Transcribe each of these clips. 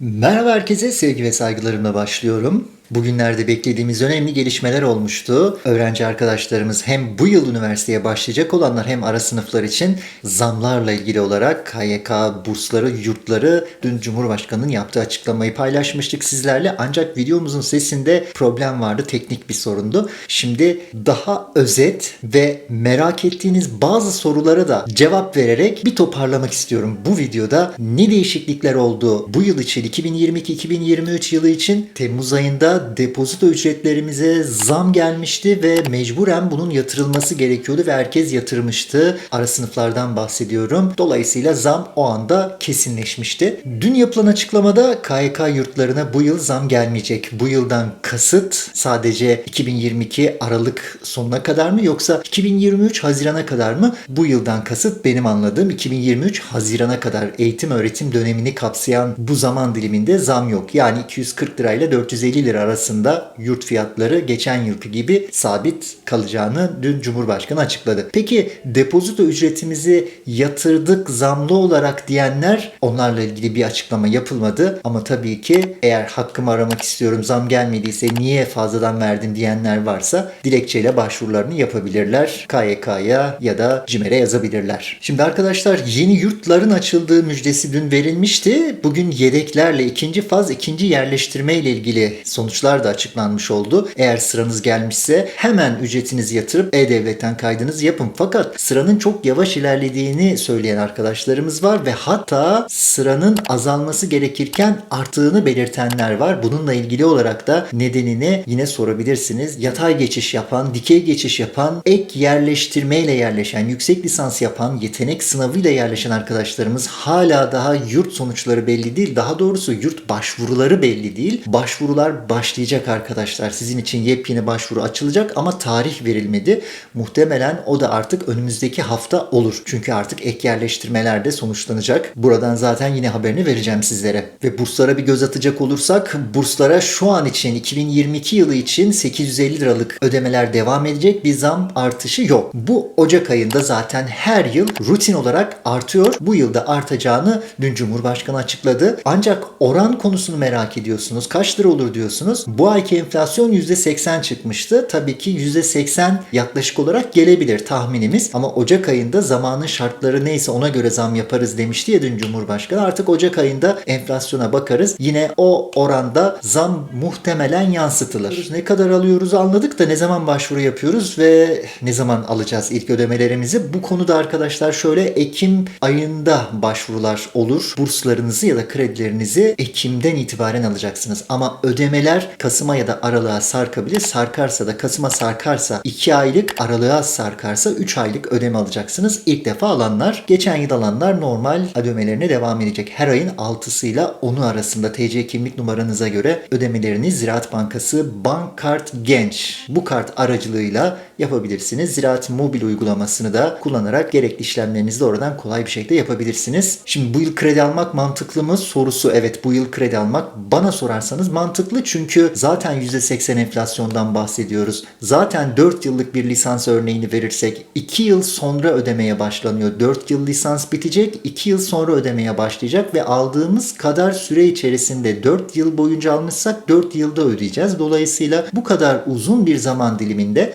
Merhaba herkese, sevgi ve saygılarımla başlıyorum. Bugünlerde beklediğimiz önemli gelişmeler olmuştu. Öğrenci arkadaşlarımız hem bu yıl üniversiteye başlayacak olanlar hem ara sınıflar için zamlarla ilgili olarak KYK bursları, yurtları dün Cumhurbaşkanı'nın yaptığı açıklamayı paylaşmıştık sizlerle. Ancak videomuzun sesinde problem vardı, teknik bir sorundu. Şimdi daha özet ve merak ettiğiniz bazı sorulara da cevap vererek bir toparlamak istiyorum. Bu videoda ne değişiklikler oldu bu yıl için 2022-2023 yılı için Temmuz ayında depozito ücretlerimize zam gelmişti ve mecburen bunun yatırılması gerekiyordu ve herkes yatırmıştı. Ara sınıflardan bahsediyorum. Dolayısıyla zam o anda kesinleşmişti. Dün yapılan açıklamada KYK yurtlarına bu yıl zam gelmeyecek. Bu yıldan kasıt sadece 2022 Aralık sonuna kadar mı yoksa 2023 Haziran'a kadar mı? Bu yıldan kasıt benim anladığım 2023 Haziran'a kadar eğitim öğretim dönemini kapsayan bu zaman diliminde zam yok. Yani 240 lirayla 450 lira arasında yurt fiyatları geçen yılki gibi sabit kalacağını dün Cumhurbaşkanı açıkladı. Peki depozito ücretimizi yatırdık zamlı olarak diyenler onlarla ilgili bir açıklama yapılmadı. Ama tabii ki eğer hakkımı aramak istiyorum zam gelmediyse niye fazladan verdin diyenler varsa dilekçeyle başvurularını yapabilirler. KYK'ya ya da CİMER'e yazabilirler. Şimdi arkadaşlar yeni yurtların açıldığı müjdesi dün verilmişti. Bugün yedeklerle ikinci faz ikinci yerleştirme ile ilgili sonuçlar da açıklanmış oldu. Eğer sıranız gelmişse hemen ücretinizi yatırıp E-Devlet'ten kaydınızı yapın. Fakat sıranın çok yavaş ilerlediğini söyleyen arkadaşlarımız var ve hatta sıranın azalması gerekirken arttığını belirtenler var. Bununla ilgili olarak da nedenini yine sorabilirsiniz. Yatay geçiş yapan, dikey geçiş yapan, ek yerleştirmeyle yerleşen, yüksek lisans yapan, yetenek sınavıyla yerleşen arkadaşlarımız hala daha yurt sonuçları belli değil. Daha doğrusu yurt başvuruları belli değil. Başvurular başlayacak arkadaşlar. Sizin için yepyeni başvuru açılacak ama tarih verilmedi. Muhtemelen o da artık önümüzdeki hafta olur. Çünkü artık ek yerleştirmeler de sonuçlanacak. Buradan zaten yine haberini vereceğim sizlere. Ve burslara bir göz atacak olursak burslara şu an için 2022 yılı için 850 liralık ödemeler devam edecek. Bir zam artışı yok. Bu Ocak ayında zaten her yıl rutin olarak artıyor. Bu yılda artacağını dün Cumhurbaşkanı açıkladı. Ancak oran konusunu merak ediyorsunuz. Kaç lira olur diyorsunuz. Bu ayki enflasyon %80 çıkmıştı. Tabii ki %80 yaklaşık olarak gelebilir tahminimiz. Ama Ocak ayında zamanın şartları neyse ona göre zam yaparız demişti ya dün Cumhurbaşkanı. Artık Ocak ayında enflasyona bakarız. Yine o oranda zam muhtemelen yansıtılır. Ne kadar alıyoruz anladık da ne zaman başvuru yapıyoruz ve ne zaman alacağız ilk ödemelerimizi? Bu konuda arkadaşlar şöyle Ekim ayında başvurular olur. Burslarınızı ya da kredilerinizi Ekim'den itibaren alacaksınız. Ama ödemeler Kasım'a ya da Aralık'a sarkabilir. Sarkarsa da Kasım'a sarkarsa 2 aylık Aralık'a sarkarsa 3 aylık ödeme alacaksınız. İlk defa alanlar, geçen yıl alanlar normal ödemelerine devam edecek. Her ayın 6'sıyla 10'u arasında TC kimlik numaranıza göre ödemeleriniz Ziraat Bankası Bank Kart Genç bu kart aracılığıyla yapabilirsiniz. Ziraat mobil uygulamasını da kullanarak gerekli işlemlerinizi oradan kolay bir şekilde yapabilirsiniz. Şimdi bu yıl kredi almak mantıklı mı sorusu evet bu yıl kredi almak bana sorarsanız mantıklı çünkü zaten %80 enflasyondan bahsediyoruz. Zaten 4 yıllık bir lisans örneğini verirsek 2 yıl sonra ödemeye başlanıyor. 4 yıl lisans bitecek 2 yıl sonra ödemeye başlayacak ve aldığımız kadar süre içerisinde 4 yıl boyunca almışsak 4 yılda ödeyeceğiz. Dolayısıyla bu kadar uzun bir zaman diliminde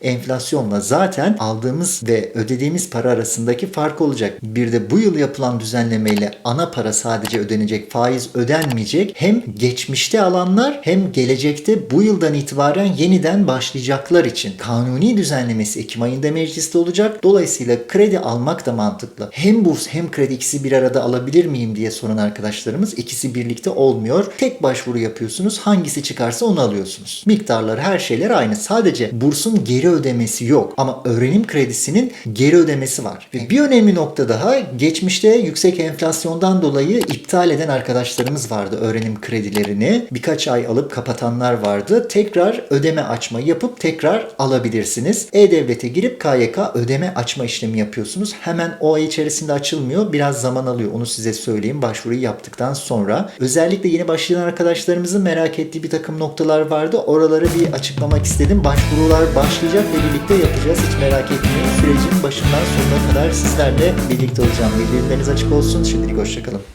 enflasyonla zaten aldığımız ve ödediğimiz para arasındaki fark olacak. Bir de bu yıl yapılan düzenlemeyle ana para sadece ödenecek, faiz ödenmeyecek. Hem geçmişte alanlar hem gelecekte bu yıldan itibaren yeniden başlayacaklar için kanuni düzenlemesi Ekim ayında mecliste olacak. Dolayısıyla kredi almak da mantıklı. Hem burs hem kredi ikisi bir arada alabilir miyim diye soran arkadaşlarımız ikisi birlikte olmuyor. Tek başvuru yapıyorsunuz. Hangisi çıkarsa onu alıyorsunuz. Miktarları her şeyler aynı. Sadece bursun geri ödemesi yok. Ama öğrenim kredisinin geri ödemesi var. Ve bir önemli nokta daha geçmişte yüksek enflasyondan dolayı iptal eden arkadaşlarımız vardı öğrenim kredilerini. Birkaç ay alıp kapatanlar vardı. Tekrar ödeme açma yapıp tekrar alabilirsiniz. E-Devlet'e girip KYK ödeme açma işlemi yapıyorsunuz. Hemen o ay içerisinde açılmıyor. Biraz zaman alıyor. Onu size söyleyeyim başvuruyu yaptıktan sonra. Özellikle yeni başlayan arkadaşlarımızın merak ettiği bir takım noktalar vardı. Oraları bir açıklamak istedim. Başvurular başlayacak ve birlikte yapacağız. Hiç merak etmeyin. Sürecin başından sonuna kadar sizlerle birlikte olacağım. Bildirimleriniz açık olsun. Şimdilik hoşçakalın.